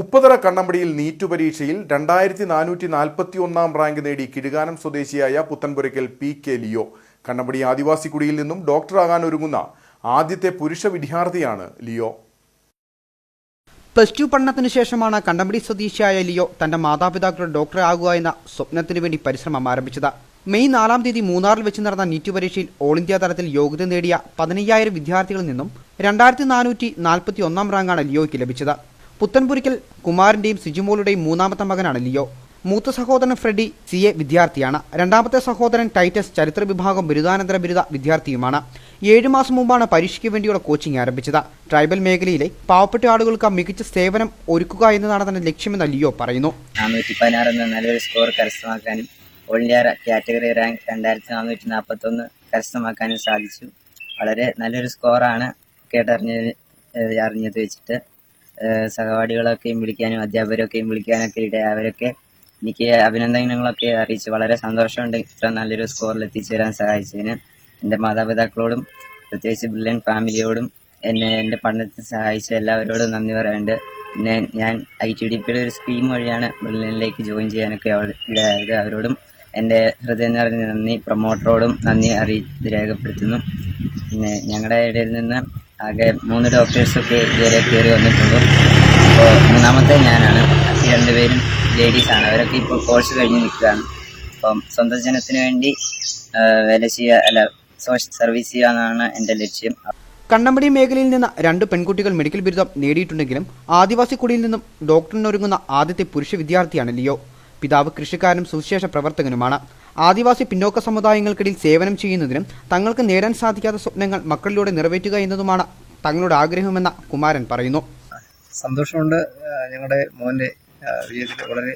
ഉപ്പതറ കണ്ണമ്പടിയിൽ നീറ്റു പരീക്ഷയിൽ രണ്ടായിരത്തി നാനൂറ്റി നാൽപ്പത്തി ഒന്നാം റാങ്ക് നേടി കിഴുകാനം സ്വദേശിയായ Puthenpurackal P K Leo. Kannampadi adivasi കുടിയിൽ നിന്നും ഡോക്ടറാകാൻ ഒരുങ്ങുന്ന ആദ്യത്തെ പുരുഷ വിദ്യാർത്ഥിയാണ് ലിയോ. പ്ലസ് ടു പഠനത്തിന് ശേഷമാണ് കണ്ടമ്പടി സ്വദേശിയായ ലിയോ തന്റെ മാതാപിതാക്കളുടെ ഡോക്ടറാകുക എന്ന സ്വപ്നത്തിനു വേണ്ടി പരിശ്രമം ആരംഭിച്ചത്. മെയ് നാലാം തീയതി മൂന്നാറിൽ വെച്ച് നടന്ന നീറ്റ് പരീക്ഷയിൽ ഓൾ ഇന്ത്യ തലത്തിൽ യോഗ്യത നേടിയ പതിനയ്യായിരം വിദ്യാർത്ഥികളിൽ നിന്നും രണ്ടായിരത്തി നാനൂറ്റി നാൽപ്പത്തി ഒന്നാം റാങ്കാണ് ലിയോയ്ക്ക് ലഭിച്ചത്. പുത്തൻപുരിക്കൽ കുമാരന്റെയും സിജുമോളുടെയും മൂന്നാമത്തെ മകനാണ് ലിയോ. മൂത്ത സഹോദരൻ ഫ്രെഡി സി എ വിദ്യാർത്ഥിയാണ്. രണ്ടാമത്തെ സഹോദരൻ ടൈറ്റസ് ചരിത്ര വിഭാഗം ബിരുദാനന്തര ബിരുദ വിദ്യാർത്ഥിയുമാണ്. ഏഴു മാസം മുമ്പാണ് പരീക്ഷയ്ക്ക് വേണ്ടിയുള്ള കോച്ചിംഗ് ആരംഭിച്ചത്. ട്രൈബൽ മേഖലയിലെ പാവപ്പെട്ട ആളുകൾക്ക് മികച്ച സേവനം ഒരുക്കുക എന്നതാണ് തന്റെ ലക്ഷ്യമെന്ന് ലിയോ പറയുന്നു. നാനൂറ്റി പതിനാറ് എന്ന നല്ലൊരു സ്കോർ കരസ്ഥമാക്കാനും ഓൾ ഇന്ത്യ കാറ്റഗറി റാങ്ക് രണ്ടായിരത്തി നാനൂറ്റി നാൽപ്പത്തി ഒന്ന് കരസ്ഥമാക്കാനും സാധിച്ചു. വളരെ നല്ലൊരു സ്കോറാണ് കേട്ടറിഞ്ഞ് ഏഹ് അറിഞ്ഞത് വെച്ചിട്ട് സഹപാഠികളൊക്കെയും വിളിക്കാനും അധ്യാപകരൊക്കെയും വിളിക്കാനൊക്കെ ഇടയായി അവരൊക്കെ എനിക്ക് അഭിനന്ദനങ്ങളൊക്കെ അറിയിച്ചു വളരെ സന്തോഷമുണ്ട് ഇത്ര നല്ലൊരു സ്കോറിൽ എത്തിച്ചേരാൻ സഹായിച്ചതിന്. എന്റെ മാതാപിതാക്കളോടും പ്രത്യേകിച്ച് ബ്രില്യൻ ഫാമിലിയോടും എന്നെ എന്റെ പഠനത്തിൽ സഹായിച്ച എല്ലാവരോടും നന്ദി പറയാനുണ്ട്. പിന്നെ ഞാൻ ഐ ടി ഡി പിയുടെ ഒരു സ്കീം വഴിയാണ് ബ്രില്യനിലേക്ക് ജോയിൻ ചെയ്യാനൊക്കെ ഇടയായത്. അവരോടും എന്റെ ഹൃദയം നിറഞ്ഞ നന്ദി. പ്രൊമോട്ടറോടും നന്ദി അറിയി രേഖപ്പെടുത്തുന്നു. പിന്നെ ഞങ്ങളുടെ ഇടയിൽ നിന്ന് ആകെ മൂന്ന് ഡോക്ടേഴ്സൊക്കെ ഇതുവരെ കയറി വന്നിട്ടുണ്ട്. അപ്പോൾ മൂന്നാമത്തെ ഞാനാണ്. രണ്ടുപേരും ലേഡീസാണ് അവരൊക്കെ ഇപ്പോൾ കോഴ്സ് കഴിഞ്ഞ് നിൽക്കുകയാണ്. അപ്പം സ്വന്തം ജനത്തിന് വേണ്ടി വില ചെയ്യുക അല്ല സോഷ്യൽ സർവീസ് ചെയ്യുക എന്നാണ് എന്റെ ലക്ഷ്യം. കണ്ണമ്പടി മേഖലയിൽ നിന്ന് രണ്ട് പെൺകുട്ടികൾ മെഡിക്കൽ ബിരുദം നേടിയിട്ടുണ്ടെങ്കിലും ആദിവാസി കുടിയിൽ നിന്നും ഡോക്ടറിനൊരുങ്ങുന്ന ആദ്യത്തെ പുരുഷ വിദ്യാർത്ഥിയാണ് ലിയോ. പിതാവ് കൃഷിക്കാരനും സുവിശേഷ പ്രവർത്തകനുമാണ്. ആദിവാസി പിന്നോക്ക സമുദായങ്ങൾക്കിടയിൽ സേവനം ചെയ്യുന്നതിനും തങ്ങൾക്ക് നേടാൻ സാധിക്കാത്ത സ്വപ്നങ്ങൾ മക്കളിലൂടെ നിറവേറ്റുക എന്നതുമാണ് തങ്ങളുടെ ആഗ്രഹമെന്ന കുമാരൻ പറയുന്നു. സന്തോഷമുണ്ട് ഞങ്ങളുടെ മോന്റെ വിജയത്തിൽ വളരെ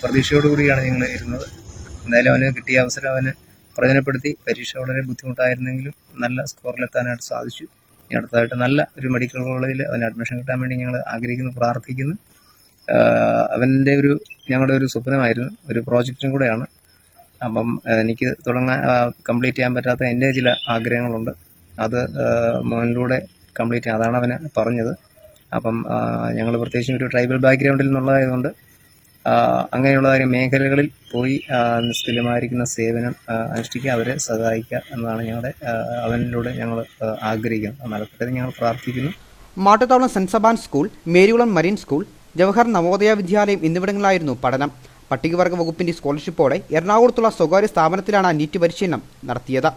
പ്രതീക്ഷയോടുകൂടിയാണ് ഞങ്ങൾ ഇരുന്നത്. എന്തായാലും അവന് കിട്ടിയ അവസരം അവന് പ്രയോജനപ്പെടുത്തി പരീക്ഷ വളരെ ബുദ്ധിമുട്ടായിരുന്നെങ്കിലും നല്ല സ്കോറിലെത്താനായിട്ട് സാധിച്ചു. ഇനി അടുത്തതായിട്ട് നല്ല ഒരു മെഡിക്കൽ കോളേജിൽ അവന് അഡ്മിഷൻ കിട്ടാൻ വേണ്ടി ഞങ്ങൾ ആഗ്രഹിക്കുന്നു പ്രാർത്ഥിക്കുന്നു. അവന്റെ ഒരു ഞങ്ങളുടെ ഒരു സ്വപ്നമായിരുന്നു ഒരു പ്രോജക്റ്റും കൂടെയാണ്. അപ്പം എനിക്ക് തുടങ്ങാൻ കംപ്ലീറ്റ് ചെയ്യാൻ പറ്റാത്ത എന്റെ ചില ആഗ്രഹങ്ങളുണ്ട്. അത് മോനിലൂടെ കംപ്ലീറ്റ് ചെയ്യാം. അതാണ് അവന് പറഞ്ഞത്. അപ്പം ഞങ്ങൾ പ്രത്യേകിച്ചും ഒരു ട്രൈബൽ ബാക്ക്ഗ്രൗണ്ടിൽ നിന്നുള്ളതായതുകൊണ്ട് അങ്ങനെയുള്ള കാര്യം മേഖലകളിൽ പോയി ആ, സേവനം അനുഷ്ഠിക്കുക അവരെ സഹായിക്കുക എന്നതാണ് ഞങ്ങളുടെ അവനിലൂടെ ഞങ്ങൾ ആഗ്രഹിക്കുന്നത്. നടക്കട്ടെ ഞങ്ങൾ പ്രാർത്ഥിക്കുന്നു. മാട്ടുത്താവളം സെൻസബാൻ സ്കൂൾ മേരികുളം മരീൻ സ്കൂൾ ജവഹർ നവോദയ വിദ്യാലയം എന്നിവിടങ്ങളിലായിരുന്നു പഠനം. പട്ടികവർഗ വകുപ്പിന്റെ സ്കോളർഷിപ്പോടെ എറണാകുളത്തുള്ള സ്വകാര്യ സ്ഥാപനത്തിലാണ് നീറ്റ് പരിശീലനം നടത്തിയത്.